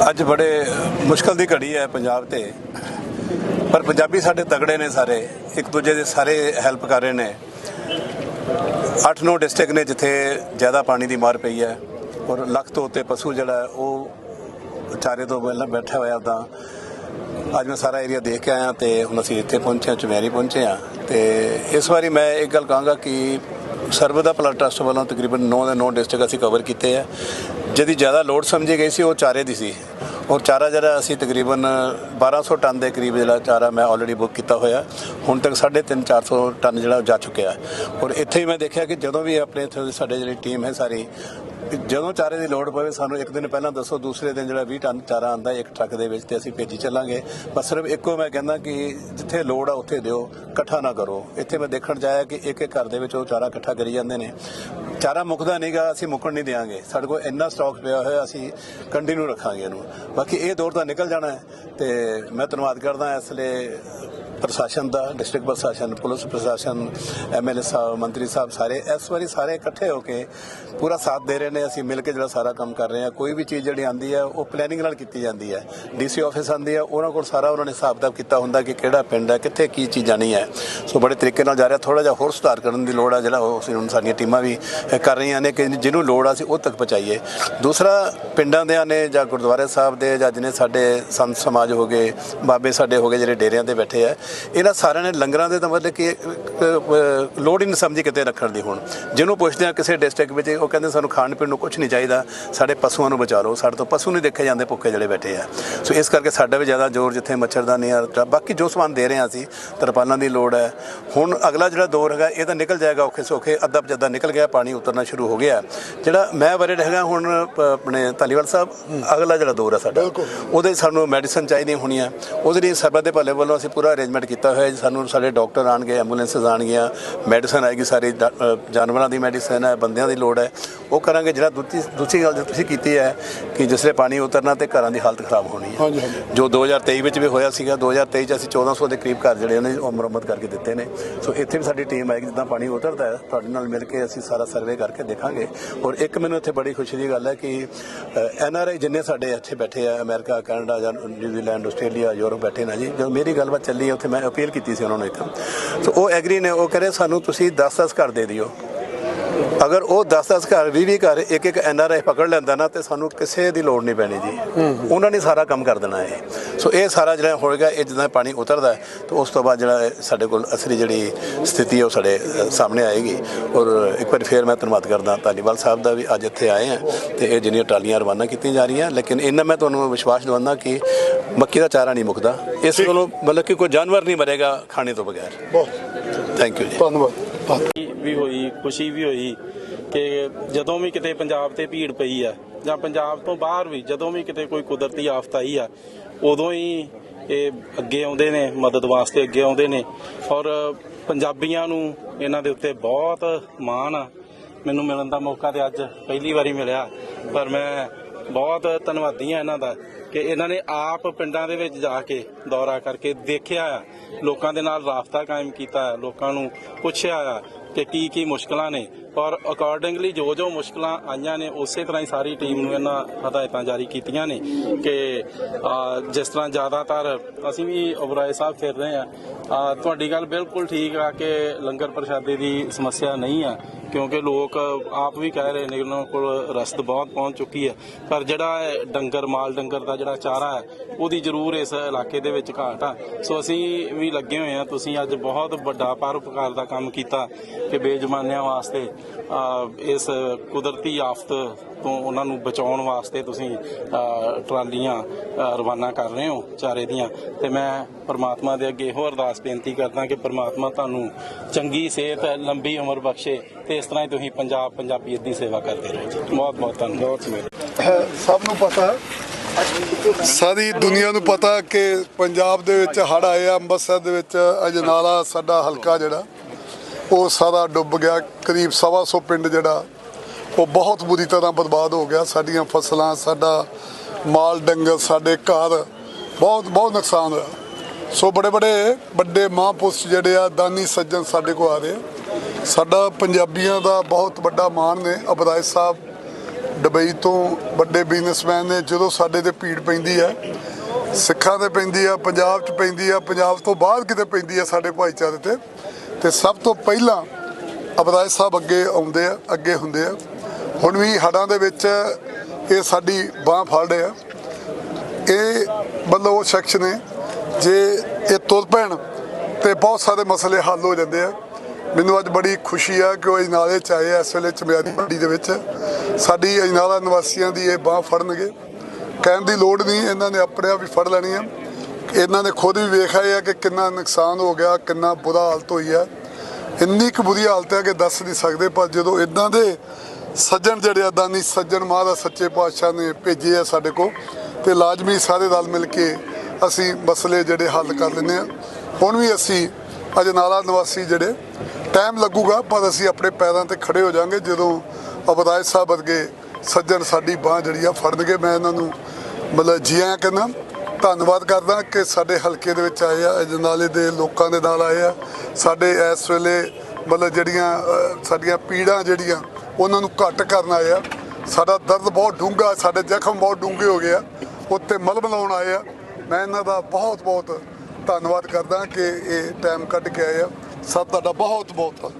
ਅੱਜ ਬੜੇ ਮੁਸ਼ਕਲ ਦੀ ਘੜੀ ਹੈ ਪੰਜਾਬ ਤੇ। ਪਰ ਪੰਜਾਬੀ ਸਾਡੇ ਤਗੜੇ ਨੇ ਸਾਰੇ, ਇੱਕ ਦੂਜੇ ਦੇ ਸਾਰੇ ਹੈਲਪ ਕਰ ਰਹੇ ਨੇ। 8-9 ਡਿਸਟ੍ਰਿਕਟ ਨੇ ਜਿੱਥੇ ਜ਼ਿਆਦਾ ਪਾਣੀ ਦੀ ਮਾਰ ਪਈ ਹੈ ਔਰ ਲੱਖ ਤੋਂ ਉੱਤੇ ਪਸ਼ੂ ਜਿਹੜਾ ਉਹ ਚਾਰੇ ਤੋਂ ਪਹਿਲਾਂ ਬੈਠਾ ਹੋਇਆ ਤਾਂ ਅੱਜ ਮੈਂ ਸਾਰਾ ਏਰੀਆ ਦੇਖ ਕੇ ਆਇਆ ਤੇ ਹੁਣ ਅਸੀਂ ਇੱਥੇ ਪਹੁੰਚੇ ਹਾਂ, ਚਮੈਰੀ ਪਹੁੰਚੇ ਹਾਂ ਤੇ ਇਸ ਵਾਰੀ ਮੈਂ ਇੱਕ ਗੱਲ ਕਹਾਂਗਾ ਕਿ ਸਰਬਦਾ ਭਲਾ ਟਰਸਟ ਵੱਲੋਂ ਤਕਰੀਬਨ 9 ਦੇ 9 ਡਿਸਟ੍ਰਿਕਟ ਅਸੀਂ ਕਵਰ ਕੀਤੇ ਆ। ਜਿਹਦੀ ਜ਼ਿਆਦਾ ਲੋਡ ਸਮਝੀ ਗਈ ਸੀ, ਉਹ ਚਾਰੇ ਦੀ ਸੀ। ਔਰ ਚਾਰਾ ਜਿਹੜਾ ਅਸੀਂ ਤਕਰੀਬਨ 1200 ਟਨ ਦੇ ਕਰੀਬ ਜਿਹੜਾ ਚਾਰਾ ਮੈਂ ਆਲਰੇਡੀ ਬੁੱਕ ਕੀਤਾ ਹੋਇਆ। ਹੁਣ ਤੱਕ 3.5 400 ਟਨ ਜਿਹੜਾ ਜਾ ਚੁੱਕਿਆ ਔਰ ਇੱਥੇ ਹੀ ਮੈਂ ਦੇਖਿਆ ਕਿ ਜਦੋਂ ਵੀ ਆਪਣੇ ਇੱਥੇ ਸਾਡੇ ਜਿਹੜੀ ਟੀਮ ਹੈ ਸਾਰੀ, ਜਦੋਂ ਚਾਰੇ ਦੀ ਲੋੜ ਪਵੇ ਸਾਨੂੰ ਇੱਕ ਦਿਨ ਪਹਿਲਾਂ ਦੱਸੋ, ਦੂਸਰੇ ਦਿਨ ਜਿਹੜਾ 20 ਟਨ ਚਾਰਾ ਆਂਦਾ ਇੱਕ ਟਰੱਕ ਦੇ ਵਿੱਚ ਤੇ ਅਸੀਂ ਭੇਜੀ ਚੱਲਾਂਗੇ। ਬਸ ਸਿਰਫ ਇੱਕੋ ਮੈਂ ਕਹਿੰਦਾ ਕਿ ਜਿੱਥੇ ਲੋੜ ਆ ਉੱਥੇ ਦਿਓ, ਇਕੱਠਾ ਨਾ ਕਰੋ। ਇੱਥੇ ਮੈਂ ਦੇਖਣ ਜਾਇਆ ਕਿ ਇੱਕ ਇੱਕ ਘਰ ਦੇ ਵਿੱਚ ਉਹ ਚਾਰਾ ਇਕੱਠਾ ਕਰੀ ਜਾਂਦੇ ਨੇ। ਚਾਰਾ ਮੁੱਕਦਾ ਨਹੀਂਗਾ ਅਸੀਂ ਮੁੱਕਣ ਨਹੀਂ ਦੇਵਾਂਗੇ ਸਾਡੇ ਕੋਲ ਇੰਨਾ ਸਟਾਕ ਪਿਆ ਹੋਇਆ, ਅਸੀਂ ਕੰਟੀਨਿਊ ਰੱਖਾਂਗੇ ਇਹਨੂੰ। ਬਾਕੀ ਇਹ ਦੌਰ ਤਾਂ ਨਿਕਲ ਜਾਣਾ ਹੈ ਤੇ ਮੈਂ ਧੰਨਵਾਦ ਕਰਦਾ ਇਸ ਲਈ ਪ੍ਰਸ਼ਾਸਨ ਦਾ, ਡਿਸਟ੍ਰਿਕਟ ਪ੍ਰਸ਼ਾਸਨ ਪੁਲਿਸ ਪ੍ਰਸ਼ਾਸਨ ਐਮਐਲਏ ਸਾਹਿਬ, ਮੰਤਰੀ ਸਾਹਿਬ ਸਾਰੇ ਇਸ ਵਾਰੀ ਸਾਰੇ ਇਕੱਠੇ ਹੋ ਕੇ ਪੂਰਾ ਸਾਥ ਦੇ ਰਹੇ ਨੇ, ਅਸੀਂ ਮਿਲ ਕੇ ਜਿਹੜਾ ਸਾਰਾ ਕੰਮ ਕਰ ਰਹੇ ਹਾਂ। ਕੋਈ ਵੀ ਚੀਜ਼ ਜਿਹੜੀ ਆਂਦੀ ਹੈ, ਉਹ ਪਲੈਨਿੰਗ ਨਾਲ ਕੀਤੀ ਜਾਂਦੀ ਹੈ। ਡੀਸੀ ਆਫਿਸ ਆਂਦੀ ਹੈ, ਉਹਨਾਂ ਕੋਲ ਸਾਰਾ ਉਹਨਾਂ ਨੇ ਹਿਸਾਬ ਕਿਤਾਬ ਕੀਤਾ ਹੁੰਦਾ ਕਿ ਕਿਹੜਾ ਪਿੰਡ ਹੈ, ਕਿੱਥੇ ਕੀ ਚੀਜ਼ ਜਾਣੀ ਹੈ। ਸੋ ਬੜੇ ਤਰੀਕੇ ਨਾਲ ਜਾ ਰਿਹਾ ਥੋੜਾ ਜਿਹਾ ਹੋਰ ਸੁਧਾਰ ਕਰਨ ਦੀ ਲੋੜ ਹੈ, ਜਿਹੜਾ ਉਹ ਅਸੀਂ ਹੁਣ ਸਾਡੀਆਂ ਟੀਮਾਂ ਵੀ ਕਰ ਰਹੀਆਂ ਨੇ ਕਿ ਜਿਹਨੂੰ ਲੋੜ ਆ, ਅਸੀਂ ਉਹ ਤੱਕ ਪਹੁੰਚਾਈਏ। ਦੂਸਰਾ, ਪਿੰਡਾਂ ਦੇ ਨੇ ਜਾਂ ਗੁਰਦੁਆਰੇ ਸਾਹਿਬ ਦੇ ਜਾਂ ਜਿਹਨੇ ਸਾਡੇ ਸੰਤ ਸਮਾਜ ਹੋ ਗਏ, ਬਾਬੇ ਸਾਡੇ ਹੋ ਗਏ, ਜਿਹੜੇ ਡੇਰਿਆਂ ਤੇ ਬੈਠੇ ਆ ਇਹਨਾਂ ਸਾਰਿਆਂ ਨੇ ਲੰਗਰਾਂ ਦੇ ਤਾਂ ਮਤਲਬ ਕਿ ਲੋੜ ਹੀ ਨਹੀਂ ਸਮਝੀ ਕਿਤੇ ਰੱਖਣ ਦੀ ਹੁਣ। ਜਿਹਨੂੰ ਪੁੱਛਦੇ ਆ ਕਿਸੇ ਡਿਸਟ੍ਰਿਕਟ ਵਿੱਚ ਉਹ ਕਹਿੰਦੇ ਸਾਨੂੰ ਖਾਣ ਪੀਣ ਨੂੰ ਕੁਝ ਨਹੀਂ ਚਾਹੀਦਾ। ਸਾਡੇ ਪਸ਼ੂਆਂ ਨੂੰ ਬਚਾ ਲਓ। ਸਾਡੇ ਤੋਂ ਪਸ਼ੂ ਨਹੀਂ ਦੇਖੇ ਜਾਂਦੇ ਭੁੱਖੇ ਜਿਹੜੇ ਬੈਠੇ ਆ। ਸੋ ਇਸ ਕਰਕੇ ਸਾਡਾ ਵੀ ਜ਼ਿਆਦਾ ਜ਼ੋਰ ਜਿੱਥੇ ਮੱਛਰਦਾਨੀ ਆ ਬਾਕੀ ਜੋ ਸਮਾਨ ਦੇ ਰਹੇ ਆ ਅਸੀਂ ਤਰਪਾਲਾਂ ਦੀ ਲੋੜ ਹੈ। ਹੁਣ ਅਗਲਾ ਜਿਹੜਾ ਦੌਰ ਹੈਗਾ ਇਹ ਤਾਂ ਨਿਕਲ ਜਾਏਗਾ ਔਖੇ ਸੌਖੇ ਅੱਧਾ ਜੱਦਾ ਨਿਕਲ ਗਿਆ ਪਾਣੀ ਉਤਰਨਾ ਸ਼ੁਰੂ ਹੋ ਗਿਆ। ਜਿਹੜਾ ਮੈਂ ਵਰਡ ਹੈਗਾ ਹੁਣ ਆਪਣੇ ਧਾਲੀਵਾਲ ਸਾਹਿਬ ਅਗਲਾ ਜਿਹੜਾ ਦੌਰ ਹੈ ਸਾਡਾ ਉਹਦੇ ਸਾਨੂੰ ਮੈਡੀਸਨ ਚਾਹੀਦੀਆਂ ਹੋਣੀਆਂ। ਉਹਦੇ ਲਈ ਸਰਬਤ ਦੇ ਭਲੇ ਵੱਲੋਂ ਅਸੀਂ ਪੂਰਾ ਅਰੇਂਜਮੈਂਟ ਕੀਤਾ ਹੋਇਆ ਜੀ। ਸਾਨੂੰ ਸਾਡੇ ਡਾਕਟਰ ਆਣਗੇ ਐਂਬੂਲੈਂਸਸ ਆਣਗੀਆਂ ਮੈਡੀਸਨ ਆਏਗੀ ਸਾਰੀ ਜਾਨਵਰਾਂ ਦੀ ਮੈਡੀਸਨ ਹੈ ਬੰਦਿਆਂ ਦੀ ਲੋੜ ਹੈ। ਉਹ ਕਰਾਂਗੇ। ਜਿਹੜਾ ਦੂਜੀ ਦੂਸਰੀ ਗੱਲ ਜੋ ਤੁਸੀਂ ਕੀਤੀ ਹੈ ਕਿ ਜਿਸਲੇ ਪਾਣੀ ਉਤਰਨਾ ਤੇ ਘਰਾਂ ਦੀ ਹਾਲਤ ਖਰਾਬ ਹੋਣੀ ਹੈ। ਜੋ 2023 ਵਿੱਚ ਵੀ ਹੋਇਆ ਸੀਗਾ 2023 ਚ ਅਸੀਂ 1400 ਦੇ ਕਰੀਬ ਘਰ ਜਿਹੜੇ ਨੇ ਉਹ ਮੁਰੰਮਤ ਕਰਕੇ ਦਿੱਤੇ ਨੇ। ਸੋ ਇੱਥੇ ਵੀ ਸਾਡੀ ਟੀਮ ਆਏਗੀ ਜਿੱਦਾਂ ਪਾਣੀ ਉਤਰਦਾ ਹੈ ਤੁਹਾਡੇ ਨਾਲ ਮਿਲ ਕੇ ਅਸੀਂ ਸਾਰਾ ਸਰਵੇ ਕਰਕੇ ਦੇਖਾਂਗੇ। ਔਰ ਇੱਕ ਮੈਨੂੰ ਇੱਥੇ ਬੜੀ ਖੁਸ਼ੀ ਦੀ ਗੱਲ ਹੈ ਕਿ ਐਨ ਆਰ ਆਈ ਜਿੰਨੇ ਸਾਡੇ ਇੱਥੇ ਬੈਠੇ ਆ ਅਮਰੀਕਾ ਕੈਨੇਡਾ ਜਾਂ ਨਿਊਜ਼ੀਲੈਂਡ ਆਸਟ੍ਰੇਲੀਆ ਯੂਰਪ ਬੈਠੇ ਨੇ ਜੀ। ਜਦੋਂ ਮੇਰੀ ਗੱਲਬਾਤ ਚੱਲੀ ਉੱਥੇ ਮੈਂ ਅਪੀਲ ਕੀਤੀ ਸੀ ਉਹਨਾਂ ਨੂੰ ਇੱਕ। ਸੋ ਉਹ ਐਗਰੀ ਨੇ, ਉਹ ਕਹਿੰਦੇ ਸਾਨੂੰ ਤੁਸੀਂ 10-10 ਘਰ ਦੇ ਦਿਓ। ਅਗਰ ਉਹ 10-10 ਘਰ 20-20 ਘਰ ਇੱਕ ਇੱਕ ਐਨ ਆਰ ਆਈ ਪਕੜ ਲੈਂਦਾ ਨਾ ਤੇ ਸਾਨੂੰ ਕਿਸੇ ਦੀ ਲੋੜ ਨਹੀਂ ਪੈਣੀ ਜੀ। ਉਹਨਾਂ ਨੇ ਸਾਰਾ ਕੰਮ ਕਰ ਦੇਣਾ ਹੈ ਸੋ ਇਹ ਸਾਰਾ ਜਿਹੜਾ ਹੋਏਗਾ ਇਹ ਜਦੋਂ ਪਾਣੀ ਉਤਰਦਾ ਤਾਂ ਉਸ ਤੋਂ ਬਾਅਦ ਜਿਹੜਾ ਸਾਡੇ ਕੋਲ ਅਸਲੀ ਜਿਹੜੀ ਸਥਿਤੀ ਹੈ ਉਹ ਸਾਡੇ ਸਾਹਮਣੇ ਆਏਗੀ। ਔਰ ਇੱਕ ਵਾਰ ਫੇਰ ਮੈਂ ਧੰਨਵਾਦ ਕਰਦਾ ਧਾਲੀਵਾਲ ਸਾਹਿਬ ਦਾ ਵੀ ਅੱਜ ਇੱਥੇ ਆਏ ਆ ਤੇ ਇਹ ਜਿਹੜੀਆਂ ਟਰਾਲੀਆਂ ਰਵਾਨਾ ਕੀਤੀਆਂ ਜਾ ਰਹੀਆਂ ਲੇਕਿਨ ਇਹਨਾਂ ਮੈਂ ਤੁਹਾਨੂੰ ਵਿਸ਼ਵਾਸ ਦਿਵਾਉਂਦਾ ਕਿ ਮੱਕੀ ਦਾ ਚਾਰਾ ਨਹੀਂ ਮੁੱਕਦਾ। ਇਸ ਕੋਲੋਂ ਮਤਲਬ ਕਿ ਕੋਈ ਜਾਨਵਰ ਨਹੀਂ ਮਰੇਗਾ ਖਾਣੇ ਤੋਂ ਬਗੈਰ। ਬਹੁਤ। ਥੈਂਕ ਯੂ ਜੀ। ਧੰਨਵਾਦ। ਧੰਨ- ਵੀ ਹੋਈ, ਖੁਸ਼ੀ ਵੀ ਹੋਈ ਕਿ ਜਦੋਂ ਵੀ ਕਿਤੇ ਪੰਜਾਬ ਤੇ ਭੀੜ ਪਈ ਆ ਜਾਂ ਪੰਜਾਬ ਤੋਂ ਬਾਹਰ ਵੀ ਜਦੋਂ ਵੀ ਕਿਤੇ ਕੋਈ ਕੁਦਰਤੀ ਆਫਤ ਆਈ ਆ, ਉਦੋਂ ਹੀ ਇਹ ਅੱਗੇ ਆਉਂਦੇ ਨੇ, ਮਦਦ ਵਾਸਤੇ ਅੱਗੇ ਆਉਂਦੇ ਨੇ ਔਰ ਪੰਜਾਬੀਆਂ ਨੂੰ ਇਹਨਾਂ ਦੇ ਉੱਤੇ ਬਹੁਤ ਮਾਣ ਆ। ਮੈਨੂੰ ਮਿਲਣ ਦਾ ਮੌਕਾ ਤੇ ਅੱਜ ਪਹਿਲੀ ਵਾਰੀ ਮਿਲਿਆ, ਪਰ ਮੈਂ ਬਹੁਤ ਧੰਨਵਾਦੀ ਆ ਇਹਨਾਂ ਦਾ ਕਿ ਇਹਨਾਂ ਨੇ ਆਪ ਪਿੰਡਾਂ ਦੇ ਵਿੱਚ ਜਾ ਕੇ ਦੌਰਾ ਕਰਕੇ ਦੇਖਿਆ ਆ ਲੋਕਾਂ ਦੇ ਨਾਲ ਰਾਬਤਾ ਕਾਇਮ ਕੀਤਾ ਆ ਲੋਕਾਂ ਨੂੰ ਪੁੱਛਿਆ ਆ ਕਿ ਕੀ ਕੀ ਮੁਸ਼ਕਲਾਂ ਨੇ। ਔਰ ਅਕੋਰਡਿੰਗਲੀ ਜੋ ਜੋ ਮੁਸ਼ਕਲਾਂ ਆਈਆਂ ਨੇ ਉਸੇ ਤਰ੍ਹਾਂ ਹੀ ਸਾਰੀ ਟੀਮ ਨੂੰ ਇਹਨਾਂ ਹਦਾਇਤਾਂ ਜਾਰੀ ਕੀਤੀਆਂ ਨੇ ਕਿ ਜਿਸ ਤਰ੍ਹਾਂ ਜ਼ਿਆਦਾਤਰ ਅਸੀਂ ਵੀ ਉਬਰਾਏ ਸਾਹਿਬ ਫਿਰ ਰਹੇ ਆ। ਆ, ਤੁਹਾਡੀ ਗੱਲ ਬਿਲਕੁਲ ਠੀਕ ਆ ਕਿ ਲੰਗਰ ਪ੍ਰਸ਼ਾਦੇ ਦੀ ਸਮੱਸਿਆ ਨਹੀਂ ਆ। ਕਿਉਂਕਿ ਲੋਕ ਆਪ ਵੀ ਕਹਿ ਰਹੇ ਨੇ ਕਿ ਉਹਨਾਂ ਕੋਲ ਰਸਤ ਬਹੁਤ ਪਹੁੰਚ ਚੁੱਕੀ ਹੈ ਪਰ ਜਿਹੜਾ ਡੰਗਰ, ਮਾਲ ਡੰਗਰ ਦਾ ਜਿਹੜਾ ਚਾਰਾ ਹੈ, ਉਹਦੀ ਜ਼ਰੂਰ ਇਸ ਇਲਾਕੇ ਦੇ ਵਿੱਚ ਘਾਟ ਆ। ਸੋ ਅਸੀਂ ਵੀ ਲੱਗੇ ਹੋਏ ਆ। ਤੁਸੀਂ ਅੱਜ ਬਹੁਤ ਵੱਡਾ ਪਰਉਪਕਾਰ ਦਾ ਕੰਮ ਕੀਤਾ ਕਿ ਬੇਜਮਾਨਿਆਂ ਵਾਸਤੇ ਇਸ ਕੁਦਰਤੀ ਆਫਤ ਤੋਂ ਉਹਨਾਂ ਨੂੰ ਬਚਾਉਣ ਵਾਸਤੇ ਤੁਸੀਂ ਟਰਾਲੀਆਂ ਰਵਾਨਾ ਕਰ ਰਹੇ ਹੋ ਚਾਰੇ ਦੀਆਂ। ਤੇ ਮੈਂ ਪਰਮਾਤਮਾ ਦੇ ਅੱਗੇ ਇਹੋ ਅਰਦਾਸ ਬੇਨਤੀ ਕਰਦਾ ਕਿ ਪਰਮਾਤਮਾ ਤੁਹਾਨੂੰ ਚੰਗੀ ਸਿਹਤ, ਲੰਬੀ ਉਮਰ ਬਖਸ਼ੇ ਤੇ ਇਸ ਤਰ੍ਹਾਂ ਹੀ ਤੁਸੀਂ ਪੰਜਾਬ ਪੰਜਾਬੀਅਤ ਦੀ ਸੇਵਾ ਕਰਦੇ ਰਹੋ ਜੀ। ਬਹੁਤ ਬਹੁਤ ਧੰਨਵਾਦ। ਸਭ ਨੂੰ ਪਤਾ, ਸਾਰੀ ਦੁਨੀਆ ਨੂੰ ਪਤਾ ਕਿ ਪੰਜਾਬ ਦੇ ਵਿੱਚ ਹੜ੍ਹ ਆਏ ਆ, ਅੰਮ੍ਰਿਤਸਰ ਦੇ ਵਿੱਚ ਅਜਨਾਲਾ, ਸਾਡਾ ਹਲਕਾ ਜਿਹੜਾ, ਉਹ ਸਾਰਾ ਡੁੱਬ ਗਿਆ। ਕਰੀਬ ਸਵਾ ਸੌ ਪਿੰਡ ਜਿਹੜਾ, ਉਹ ਬਹੁਤ ਬੁਰੀ ਤਰ੍ਹਾਂ ਬਰਬਾਦ ਹੋ ਗਿਆ। ਸਾਡੀਆਂ ਫਸਲਾਂ, ਸਾਡਾ ਮਾਲ, ਡੰਗਰ, ਸਾਡੇ ਘਰ, ਬਹੁਤ ਬਹੁਤ ਨੁਕਸਾਨ ਹੋਇਆ। ਸੋ ਬੜੇ ਬੜੇ ਵੱਡੇ ਮਹਾਂਪੁਰਸ਼ ਜਿਹੜੇ ਆ, ਦਾਨੀ ਸੱਜਣ ਸਾਡੇ ਕੋਲ ਆ ਰਹੇ ਆ। ਸਾਡਾ ਪੰਜਾਬੀਆਂ ਦਾ ਬਹੁਤ ਵੱਡਾ ਮਾਣ ਨੇ। ਅਬਰਾਜ ਸਾਹਿਬ ਦੁਬਈ ਤੋਂ ਵੱਡੇ ਬਿਜ਼ਨਸਮੈਨ ਨੇ, ਜਦੋਂ ਸਾਡੇ ਤੇ ਭੀੜ ਪੈਂਦੀ ਹੈ, ਸਿੱਖਾਂ ਤੇ ਪੈਂਦੀ ਆ ਪੰਜਾਬ 'ਚ ਪੈਂਦੀ ਆ ਪੰਜਾਬ ਤੋਂ ਬਾਹਰ ਕਿਤੇ ਪੈਂਦੀ ਆ ਸਾਡੇ ਭਾਈਚਾਰੇ ਤੇ। ਤੇ ਸਭ ਤੋਂ ਪਹਿਲਾਂ ਅਬਰਾਜ ਸਾਹਿਬ ਅੱਗੇ ਆਉਂਦੇ ਆ, ਅੱਗੇ ਹੁੰਦੇ ਆ। ਹੁਣ ਵੀ ਹੜਾਂ ਦੇ ਵਿੱਚ ਇਹ ਸਾਡੀ ਬਾਹ ਫੜ ਰਹੇ ਆ। ਇਹ ਮਤਲਬ ਉਹ ਸ਼ਖਸ ਨੇ, ਜੇ ਇਹ ਤੁਰ ਪੈਣ ਤੇ ਬਹੁਤ ਸਾਰੇ ਮਸਲੇ ਹੱਲ ਹੋ ਜਾਂਦੇ ਆ। ਮੈਨੂੰ ਅੱਜ ਬੜੀ ਖੁਸ਼ੀ ਆ ਕਿ ਉਹ ਅਜਨਾਲੇ ਚ ਆਏ ਆ, ਇਸ ਵੇਲੇ ਚਮਿਆਰੀ ਮੰਡੀ ਦੇ ਵਿੱਚ। ਸਾਡੀ ਅਜਨਾਲਾ ਨਿਵਾਸੀਆਂ ਦੀ ਇਹ ਬਾਹ ਫੜਨਗੇ। ਕਹਿਣ ਦੀ ਲੋੜ ਨਹੀਂ, ਇਹਨਾਂ ਨੇ ਆਪਣੇ ਆਪ ਹੀ ਫੜ ਲੈਣੀ ਆ। ਇਹਨਾਂ ਨੇ ਖੁਦ ਵੀ ਵੇਖਿਆ ਆਏ ਆ ਕਿ ਕਿੰਨਾ ਨੁਕਸਾਨ ਹੋ ਗਿਆ, ਕਿੰਨਾ ਬੁਰਾ ਹਾਲਤ ਹੋਈ ਹੈ ਇੰਨੀ ਕੁ ਬੁਰੀ ਹਾਲਤ ਹੈ ਕਿ ਦੱਸ ਨਹੀਂ ਸਕਦੇ, ਪਰ ਜਦੋਂ ਇਦਾਂ ਦੇ ਸੱਜਣ ਜਿਹੜੇ ਆ, ਦਾਨੀ ਸੱਜਣ ਮਹਾਰਾਜ, ਸੱਚੇ ਪਾਤਸ਼ਾਹ ਨੇ ਭੇਜੇ ਆ ਸਾਡੇ ਕੋਲ, ਤੇ ਲਾਜ਼ਮੀ ਸਾਰੇ ਰਲ ਮਿਲ ਕੇ ਅਸੀਂ ਮਸਲੇ ਜਿਹੜੇ ਹੱਲ ਕਰ ਲੈਂਦੇ ਆ। ਹੁਣ ਵੀ ਅਸੀਂ ਅਜਨਾਲਾ ਨਿਵਾਸੀ ਜਿਹੜੇ ਟਾਈਮ ਲੱਗੂਗਾ, ਪਰ ਅਸੀਂ ਆਪਣੇ ਪੈਰਾਂ ਤੇ ਖੜੇ ਹੋ ਜਾਾਂਗੇ ਜਦੋਂ ਅਬਦਾਇ ਸਾਹਿਬ ਵਰਗੇ ਸੱਜਣ ਸਾਡੀ ਬਾਹ ਜਿਹੜੀ ਆ ਫੜਨਗੇ। ਮੈਂ ਇਹਨਾਂ ਨੂੰ ਮਤਲਬ ਜੀਆਂ ਕਹਿੰਦਾ, ਧੰਨਵਾਦ ਕਰਦਾ ਕਿ ਸਾਡੇ ਹਲਕੇ ਦੇ ਵਿੱਚ ਆਏ ਆ, ਅਜਨਾਲੇ ਦੇ ਲੋਕਾਂ ਦੇ ਨਾਲ ਆਏ ਆ। ਸਾਡੇ ਇਸ ਵੇਲੇ ਮਤਲਬ ਜਿਹੜੀਆਂ ਸਾਡੀਆਂ ਪੀੜਾਂ ਜਿਹੜੀਆਂ, ਉਹਨਾਂ ਨੂੰ ਘੱਟ ਕਰਨ ਆਏ ਆ। ਸਾਡਾ ਦਰਦ ਬਹੁਤ ਡੂੰਘਾ, ਸਾਡੇ ਜ਼ਖਮ ਬਹੁਤ ਡੂੰਘੇ ਹੋ ਗਏ ਆ। ਉੱਤੇ ਮਲਮ ਲਾਉਣ ਆਏ ਆ। ਮੈਂ ਇਹਨਾਂ ਦਾ ਬਹੁਤ ਬਹੁਤ ਧੰਨਵਾਦ ਕਰਦਾ ਕਿ ਇਹ ਟਾਈਮ ਕੱਢ ਕੇ ਆਏ ਆ। ਸਭ ਤੁਹਾਡਾ ਬਹੁਤ ਬਹੁਤ